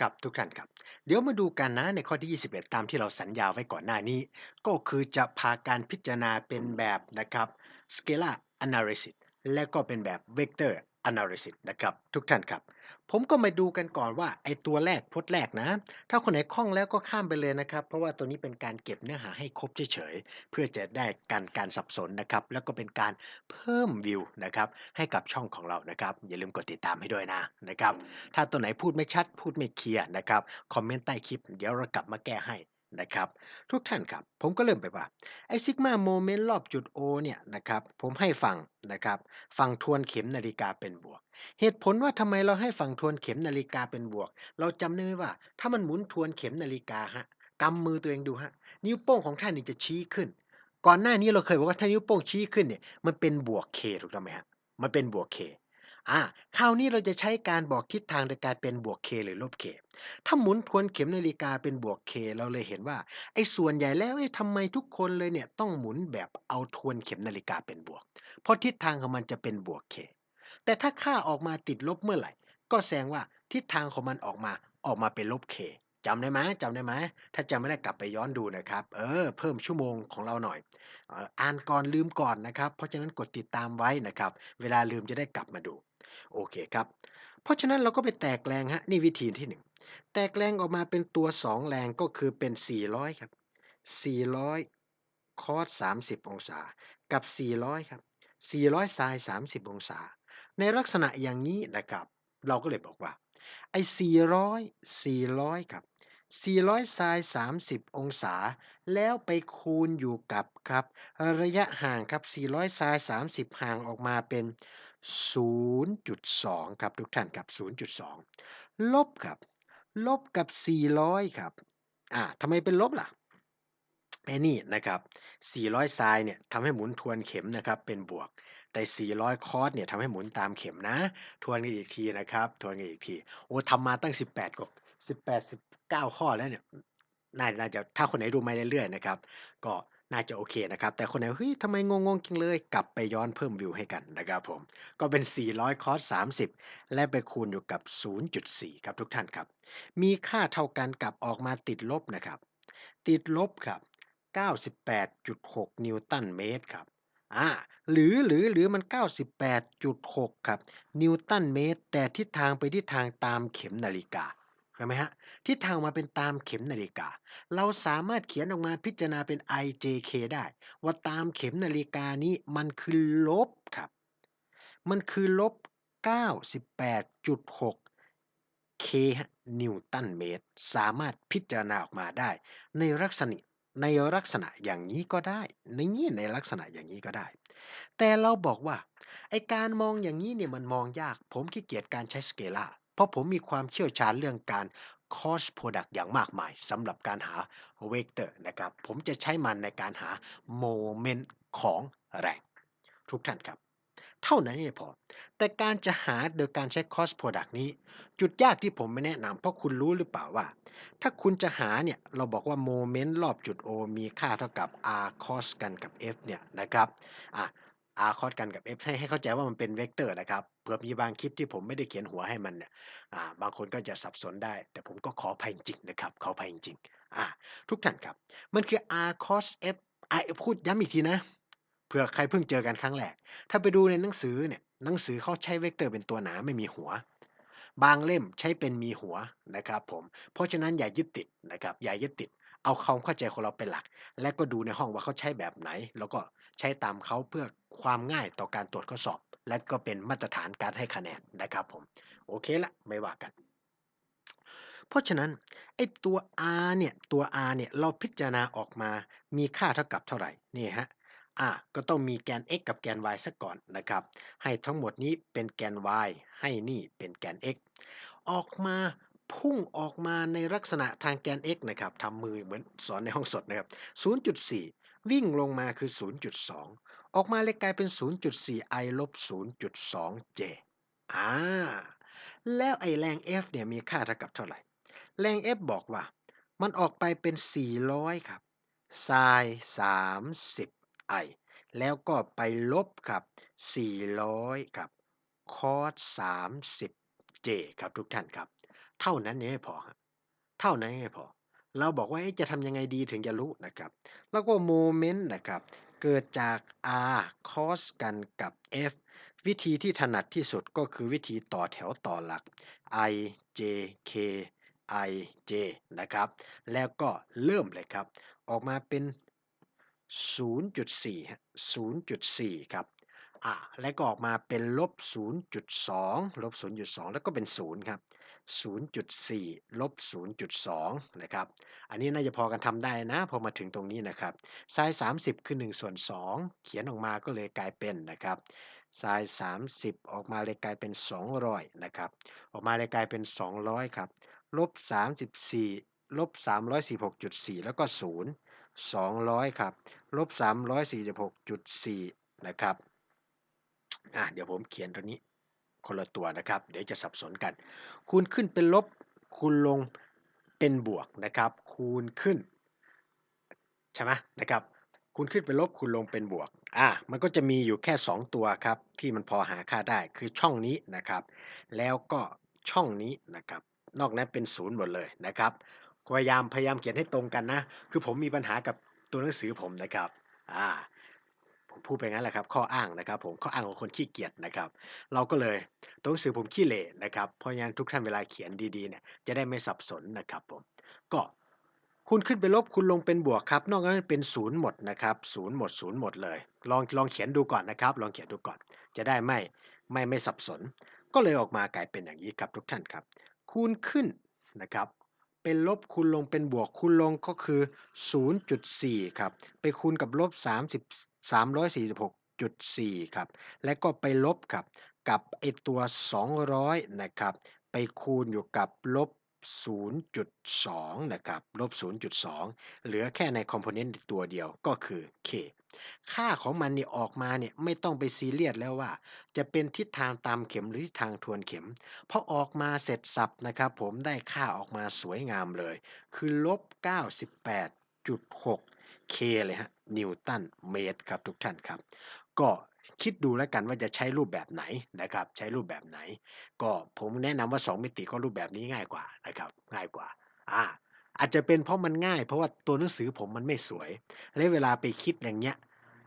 ครับทุกท่านครับ เดี๋ยวมาดูกันนะในข้อที่ 21 ตามที่เราสัญญาไว้ก่อนหน้านี้ ก็คือจะพาการพิจารณาเป็นแบบนะครับ scalar analysis และก็เป็นแบบ vector analysis นะครับ ทุกท่านครับ ผมก็มาดูกันก่อนว่าไอตัวแรกพจน์แรกนะ ถ้าคนไหนคล่องแล้วก็ข้ามไปเลยนะครับ เพราะว่าตัวนี้เป็นการเก็บเนื้อหาให้ครบเฉยๆ เพื่อจะได้การการสับสนนะครับ แล้วก็เป็นการเพิ่มวิวนะครับให้กับช่องของเรานะครับ อย่าลืมกดติดตามให้ด้วยนะนะครับ ถ้าตัวไหนพูดไม่ชัดพูดไม่เคลียร์นะครับ คอมเมนต์ใต้คลิป เดี๋ยวเรากลับมาแก้ให้ นะครับ ทุกท่านครับ ผมก็เริ่มไปว่าไอซิกมาโมเมนต์รอบจุด O เนี่ยนะครับ ผมให้ฟังนะครับ ฟังทวนเข็มนาฬิกาเป็นบวก เหตุผลว่าทำไมเราให้ฟังทวนเข็มนาฬิกาเป็นบวก เราจำได้ไหมว่า ถ้ามันหมุนทวนเข็มนาฬิกาฮะกำมือตัวเองดูฮะนิ้วโป้งของท่านนี่จะชี้ขึ้น ก่อนหน้านี้เราเคยบอกว่าถ้านิ้วโป้งชี้ขึ้นเนี่ยมันเป็นบวก K ถูกต้องไหมฮะมันเป็นบวก K อ่าคราวนี้เราจะใช้การบอกทิศทางโดยการเป็นบวก K หรือลบ K ถ้าหมุนทวนเข็มนาฬิกาเป็นบวก K เราเลยเห็นว่าไอ้ส่วนใหญ่แล้วเอ๊ะทำไมทุกคนเลยเนี่ยต้องหมุนแบบเอาทวนเข็มนาฬิกาเป็นบวก เพราะทิศทางของมันจะเป็นบวก K แต่ถ้าค่าออกมาติดลบเมื่อไหร่ ก็แสดงว่าทิศทางของมันออกมาออกมาเป็นลบ K จำได้ไหมจำได้ไหมถ้าจำไม่ได้กลับไปย้อนดูนะครับ เออ เพิ่มชั่วโมงของเราหน่อย อ่านก่อนลืมก่อนนะครับ เพราะฉะนั้นกดติดตามไว้นะครับ เวลาลืมจะได้กลับมาดู โอเคครับ เพราะฉะนั้นเราก็ไปแตกแรงฮะนี่วิธีที่หนึ่งแตกแรงออกมาเป็นตัว 2 แรงก็คือเป็น 400 ครับ 400 คอส30 องศา กับ 400 ครับ 400ไซน์30 องศา ในลักษณะอย่างนี้นะครับ เราก็เลยบอกว่า ไอ้400 400 ครับ400ไซน์30 องศา แล้วไปคูณอยู่กับครับ ระยะห่างครับ 400ไซน์30 ห่างออกมาเป็น 0.2 ครับทุกท่านครับ 0.2 ลบครับ ลบกับ 400 ครับ อ่าทำไมเป็นลบล่ะไอ้นี่นะครับ 400ไซน์เนี่ยทำให้หมุนทวนเข็มนะครับ เป็นบวก แต่ 400 คอร์สเนี่ยทำให้หมุนตามเข็มนะ ทวนกันอีกทีนะครับ ทวนกันอีกที โอ้ทำมาตั้ง 18กว่า18 19 ข้อแล้วเนี่ยน่าจะถ้าคนไหนดูมาเรื่อยๆนะครับ ก็ น่าจะโอเคนะครับ แต่คนไหนเฮ้ยทำไมงงๆจังเลย กลับไปย้อนเพิ่มวิวให้กันนะครับผม ก็เป็น 400 คอส 30 และไปคูณอยู่กับ 0.4 ครับทุกท่านครับ มีค่าเท่ากันกับออกมาติดลบนะครับ ติดลบครับ 98.6 นิวตันเมตรครับอ่าหรือหรือหรือมัน 98.6 ครับ นิวตันเมตร แต่ทิศทางไปทิศทางตามเข็มนาฬิกา เห็นไหมฮะทิศทางมาเป็นตามเข็มนาฬิกา เราสามารถเขียนออกมาพิจารณาเป็น IJK ได้ ว่าตามเข็มนาฬิกานี้มันคือลบครับ มันคือลบ 98.6 K นิวตันเมตร สามารถพิจารณาออกมาได้ ในลักษณะในลักษณะอย่างนี้ก็ได้ ในนี้ในลักษณะอย่างนี้ก็ได้ แต่เราบอกว่าไอการมองอย่างนี้เนี่ยมันมองยาก ผมขี้เกียจการใช้สเกลา ราะผมมีความเชี่ยวชาญเรื่องการ cost product อย่างมากมายสำหรับการหาเวกเตอร์นะครับ ผมจะใช้มันในการหาโมเมนต์ของแรง ทุกท่านครับ เท่านั้นไม่พอ แต่การจะหาโดยการใช้ cost product นี้ จุดยากที่ผมไม่แนะนำเพราะคุณรู้หรือเปล่าว่า ถ้าคุณจะหาเนี่ย เราบอกว่าโมเมนต์รอบจุด O มีค่าเท่ากับ r cos กันกับ f เนี่ยนะครับอะ r cos กันกับ f ให้ให้เข้าใจว่ามันเป็นเวกเตอร์นะครับเผื่อมีบางคลิปที่ผมไม่ได้เขียนหัวให้มันเนี่ยอ่าบางคนก็จะสับสนได้ แต่ผมก็ขออภัยจริงนะครับ ขออภัยจริงอ่าทุกท่านครับ มันคือ r cos f อะพูดย้ำอีกทีนะเผื่อใครเพิ่งเจอกันครั้งแรก ถ้าไปดูในหนังสือเนี่ยหนังสือเขาใช้เวกเตอร์เป็นตัวหนาไม่มีหัว บางเล่มใช้เป็นมีหัวนะครับผม เพราะฉะนั้นอย่ายึดติดนะครับอย่ายึดติด เอาความเข้าใจของเราเป็นหลัก และก็ดูในห้องว่าเขาใช้แบบไหน แล้วก็ ใช้ตามเขาเพื่อความง่ายต่อการตรวจข้อสอบ และก็เป็นมาตรฐานการให้คะแนนนะครับผม โอเคละไม่ว่ากัน เพราะฉะนั้นไอ้ตัว r เนี่ยตัว r เนี่ยเราพิจารณาออกมามีค่าเท่ากับเท่าไหร่นี่ฮะอะก็ต้องมีแกน x กับแกน y ซะก่อนนะครับ ให้ทั้งหมดนี้เป็นแกน y ให้นี่เป็นแกน x ออกมาพุ่งออกมาในลักษณะทางแกน x นะครับทำมือเหมือนสอนในห้องสดนะครับ วิ่งลงมาคือ 0.2 ออกมาเลยกลายเป็น 0.4 i ลบ 0.2 j อ่า แล้วไอแรง F เนี่ยมีค่าเท่ากับเท่าไหร่ แรง F บอกว่า มันออกไปเป็น 400 ครับ sin 30 i แล้วก็ไปลบครับ 400 ครับ cos 30 j ครับทุกท่านครับ เท่านั้นยังไม่พอครับเท่านั้นยังไม่พอ เราบอกว่าจะทำยังไงดีถึงจะรู้นะครับแล้วก็โมเมนต์นะครับเกิดจาก R cos กันกับ F วิธีที่ถนัดที่สุดก็คือวิธีต่อแถวต่อหลัก i j k i j นะครับ แล้วก็เริ่มเลยครับ ออกมาเป็น 0.4 0.4 ครับอ่าแล้วก็ออกมาเป็นลบ 0.2 ลบ 0.2 แล้วก็เป็น 0 ครับ 0.4 ลบ 0.2 นะครับ อันนี้น่าจะพอกันทำได้นะ พอมาถึงตรงนี้นะครับ sin 30 คือ 1 ส่วน 2 เขียนออกมาก็เลยกลายเป็นนะครับ sin 30 ออกมาเลยกลายเป็น 200 นะครับ ออกมาเลยกลายเป็น 200 ครับ ลบ 34 ลบ346.4 แล้วก็ 0 200 ครับ ลบ 346.4 นะครับ อ่าเดี๋ยวผมเขียนตัวนี้ คนละตัวนะครับ เดี๋ยวจะสับสนกัน คูณขึ้นเป็นลบ คูณลงเป็นบวกนะครับ คูณขึ้นใช่ไหมนะครับ คูณขึ้นเป็นลบคูณลงเป็นบวก อ่ามันก็จะมีอยู่แค่ 2 ตัวครับ ที่มันพอหาค่าได้คือช่องนี้นะครับ แล้วก็ช่องนี้นะครับ นอกนั้นเป็นศูนย์หมดเลยนะครับพยายามพยายามเขียนให้ตรงกันนะ คือผมมีปัญหากับตัวหนังสือผมนะครับ อ่า ผมพูดไปงั้นแหละครับ ข้ออ้างนะครับ ผมข้ออ้างของคนขี้เกียจนะครับ เราก็เลยตัวหนังสือผมขี้เหร่นะครับ เพราะงั้นทุกท่านเวลาเขียนดีๆเนี่ยจะได้ไม่สับสนนะครับผมก็คูณขึ้นเป็นลบคูณลงเป็นบวกครับ นอกนั้นเป็นศูนย์หมดนะครับศูนย์หมดศูนย์หมดเลย ลองลองเขียนดูก่อนนะครับ ลองเขียนดูก่อน จะได้ไม่ไม่ไม่สับสน ก็เลยออกมากลายเป็นอย่างนี้ครับทุกท่านครับ คูณขึ้นนะครับ เป็นลบคูณลงเป็นบวกคูณลงก็คือ 0.4 ครับ ไปคูณกับลบ30 346.4 ครับ และก็ไปลบกับกับไอตัว 200 นะครับ ไปคูณอยู่กับลบ 0.2 นะครับ ลบ 0.2 เหลือแค่ในคอมโพเนนต์ตัวเดียวก็คือ k ค่าของมันเนี่ยออกมาเนี่ยไม่ต้องไปซีเรียสแล้วว่า จะเป็นทิศทางตามเข็มหรือทิศทางทวนเข็มพอออกมาเสร็จสับนะครับผมได้ค่าออกมาสวยงามเลย คือลบ 98.6 k เลยฮะ นิวตันเมตรครับทุกท่านครับ ก็คิดดูแล้วกันว่าจะใช้รูปแบบไหนนะครับ ใช้รูปแบบไหน ก็ผมแนะนำว่า 2 มิติก็รูปแบบนี้ง่ายกว่านะครับ ง่ายกว่าอ่าอาจจะเป็นเพราะมันง่าย เพราะว่าตัวหนังสือผมมันไม่สวย และเวลาไปคิดอย่างเงี้ย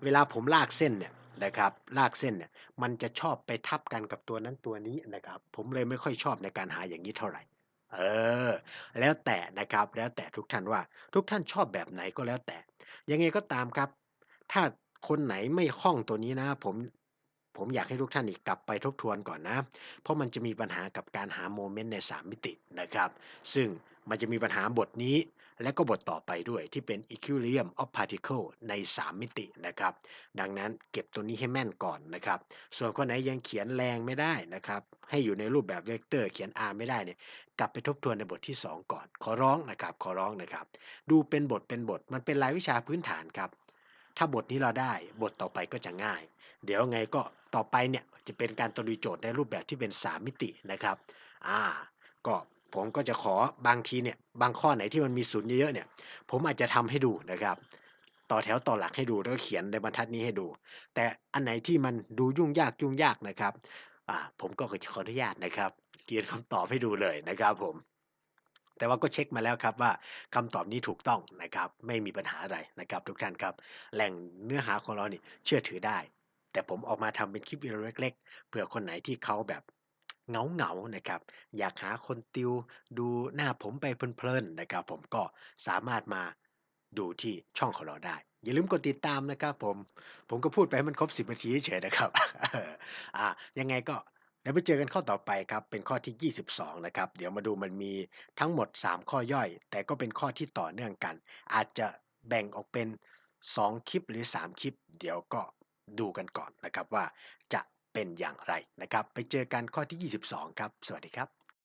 เวลาผมลากเส้นเนี่ยนะครับ ลากเส้นเนี่ยมันจะชอบไปทับกันกับตัวนั้นตัวนี้นะครับ ผมเลยไม่ค่อยชอบในการหาอย่างนี้เท่าไหร่ เออ แล้วแต่นะครับ แล้วแต่ทุกท่านว่าทุกท่านชอบแบบไหนก็แล้วแต่ ยังไงก็ตามครับ ถ้าคนไหนไม่คล่องตัวนี้นะ ผมผมอยากให้ทุกท่านอีกกลับไปทบทวนก่อนนะ เพราะมันจะมีปัญหากับการหาโมเมนต์ใน 3 มิตินะครับ ซึ่งมันจะมีปัญหาบทนี้ และก็บทต่อไปด้วยที่เป็น equilibrium of particle ใน 3 มิตินะครับ ดังนั้นเก็บตัวนี้ให้แม่นก่อนนะครับ ส่วนคนไหนยังเขียนแรงไม่ได้นะครับ ให้อยู่ในรูปแบบเวกเตอร์เขียน r ไม่ได้เนี่ยกลับไปทบทวนในบทที่ 2 ก่อน ขอร้องนะครับขอร้องนะครับ ดูเป็นบทเป็นบทมันเป็นรายวิชาพื้นฐานครับ ถ้าบทนี้เราได้บทต่อไปก็จะง่าย เดี๋ยวไงก็ต่อไปเนี่ยจะเป็นการตรีโจทย์ในรูปแบบที่เป็น 3 มิตินะครับอ่าก็ ผมก็จะขอบางทีเนี่ยบางข้อไหนที่มันมีศูนย์เยอะๆเนี่ย ผมอาจจะทำให้ดูนะครับ ต่อแถวต่อหลักให้ดูแล้วก็เขียนในบรรทัดนี้ให้ดู แต่อันไหนที่มันดูยุ่งยากยุ่งยากนะครับอ่าผมก็ขออนุญาตนะครับเขียนคำตอบให้ดูเลยนะครับผมแต่ว่าก็เช็คมาแล้วครับว่าคำตอบนี้ถูกต้องนะครับ ไม่มีปัญหาอะไรนะครับ ทุกท่านครับ แหล่งเนื้อหาของเรานี่เชื่อถือได้ แต่ผมออกมาทำเป็นคลิปวิดีโอเล็ก ๆเผื่อคนไหนที่เขาแบบ เหงา ๆ นะครับ อยากหาคนติวดูหน้าผมไปเพลิน ๆ นะครับผม ก็สามารถมาดูที่ช่องของเราได้ อย่าลืมกดติดตามนะครับผม ผมก็พูดไปให้มันครบ 10 นาทีเฉย ๆ นะครับ อ่า ยังไงก็เดี๋ยวไปเจอกันข้อต่อไปครับ เป็นข้อที่ 22 นะครับ เดี๋ยวมาดูมันมีทั้งหมด 3 ข้อย่อย แต่ก็เป็นข้อที่ต่อเนื่องกัน อาจจะแบ่งออกเป็น 2 คลิปหรือ 3 คลิป เดี๋ยวก็ดูกันก่อนนะครับว่า เป็นอย่างไรนะครับ ไปเจอกันข้อที่ 22 ครับ สวัสดีครับ